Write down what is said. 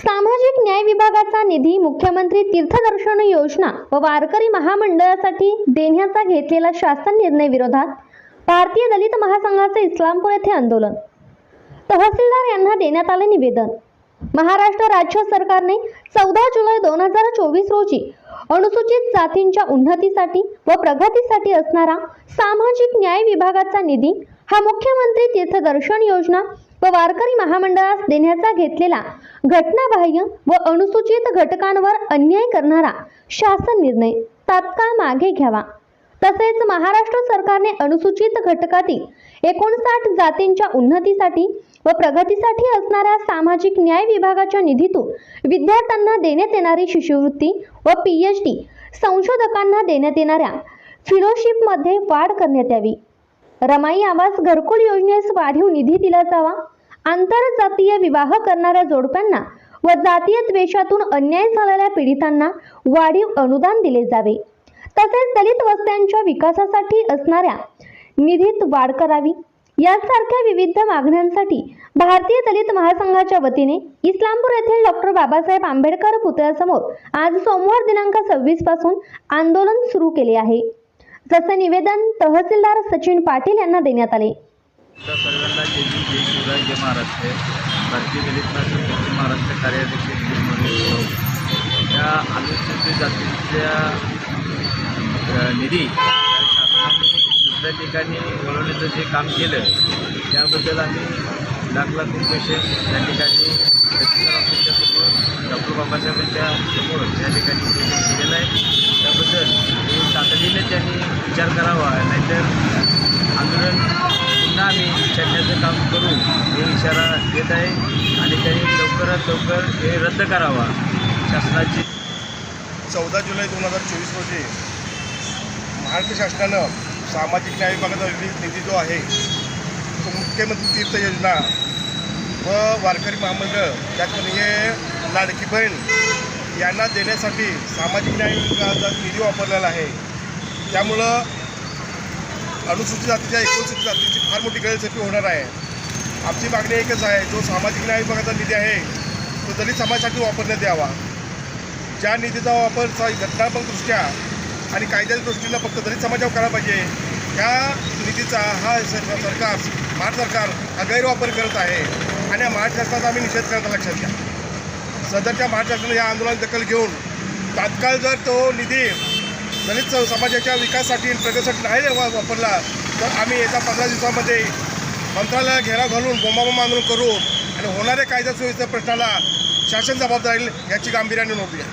सामाजिक न्याय विभागाचा निधी मुख्यमंत्री तीर्थदर्शन योजना व वारकरी महामंडळासाठी देण्याचा घेतलेला शासन निर्णय विरोधात भारतीय दलित महासंघाचे इस्लामपूर येथे आंदोलन. तहसीलदार यांना देण्यात आले निवेदन. महाराष्ट्र राज्य सरकारने चौदा जुलै दोन हजार चोवीस रोजी अनुसूचित जातींच्या उन्नतीसाठी व प्रगतीसाठी असणारा सामाजिक न्याय विभागाचा निधी हा मुख्यमंत्री तीर्थदर्शन योजना व वारकरी महामंडळास देण्याचा घेतलेला घटनाबाह्य व अनुसूचित घटकांवर अन्याय करणारा शासन निर्णय तात्काळ मागे घ्यावा. तसेच महाराष्ट्र सरकारने अनुसूचित घटकातील एकोणसाठ जातींच्या उन्नतीसाठी व प्रगतीसाठी असणाऱ्या सामाजिक न्याय विभागाच्या निधीतून विद्यार्थ्यांना देण्यात येणारी शिष्यवृत्ती व पी एच डी संशोधकांना देण्यात येणाऱ्या फिलोशिपमध्ये वाढ करण्यात यावी. रमाई आवास घरकुल योजनेस वाढीव निधी दिला जावा. आंतरजातीय विवाह करणाऱ्या जोडप्यांना व जातीय द्वेषातून अन्याय झालेल्या पीडितांना वाढीव अनुदान दिले जावे. तसेच दलित वस्त्यांच्या विकासासाठी असणाऱ्या निधीत वाढ करावी. यासारख्या विविध मागण्यांसाठी भारतीय दलित महासंघाच्या वतीने इस्लामपूर येथील डॉक्टर बाबासाहेब आंबेडकर पुतळ्यासमोर आज सोमवार दिनांक सव्वीसपासून आंदोलन सुरू केले आहे. जसे निवेदन तहसीलदार सचिन पाटील यांना देण्यात आले. सर्वांना जय जय शिवराय जय महाराष्ट्र. भारतीय दलित महाराष्ट्र कार्याध्यक्ष या अनुसूचित जातीच्या निधी शासनाने दुसऱ्या ठिकाणी वळवण्याचं जे काम केलं त्याबद्दल आम्ही लाख लाख रुपये त्या ठिकाणी तहसीलदार ऑफिसच्या समोर डॉक्टर बाबासाहेबांच्या समोर त्या ठिकाणी निवेदन केलेलं आहे. त्याबद्दल हे तातडीने त्यांनी विचार करावा नाहीतर आंदोलन पुन्हा आम्ही छेडण्याचं काम करू हे इशारा देत आहे आणि त्यांनी लवकरात लवकर हे रद्द करावा. शासनाची चौदा जुलै दोन हजार चोवीस रोजी महाराष्ट्र शासनानं सामाजिक न्याय विभागाचा निधी निधी जो आहे तो मुख्यमंत्री तीर्थ योजना व वारकरी महामंडळ त्याचप्रमाणे हे लाडकी बहीण यांना देण्यासाठी सामाजिक न्याय विभागाचा निधी वापरलेला आहे. त्यामुळं अनुसूचित जातीच्या एकोणसूचित जातीची फार मोठी गैरसोपी होणार आहे. आमची मागणी एकच आहे जो सामाजिक न्याय विभागाचा निधी आहे तो दलित समाजासाठी वापरण्यात यावा. ज्या निधीचा वापर घटनात्मकदृष्ट्या आणि कायद्याच्या दृष्टीनं फक्त दलित समाजावर करायला पाहिजे. ह्या निधीचा हा सरकार महाराष्ट्र सरकार हा गैरवापर करत आहे. आणि या महाराष्ट्र शासनाचा आम्ही निषेध करता लक्षात घ्या. सदरच्या महाराष्ट्र शासनाने या आंदोलन दखल घेऊन तात्काळ जर तो निधी दलित समाजाच्या विकासासाठी प्रगतीसाठी नाही वापरला तर आम्ही येत्या पंधरा दिवसामध्ये मंत्रालयाला घेराव घालून बोंबाबोंब आंदोलन करू. आणि होणाऱ्या कायदा प्रश्नाला शासन जबाबदारी याची गांभीर्याने नोंद घ्या.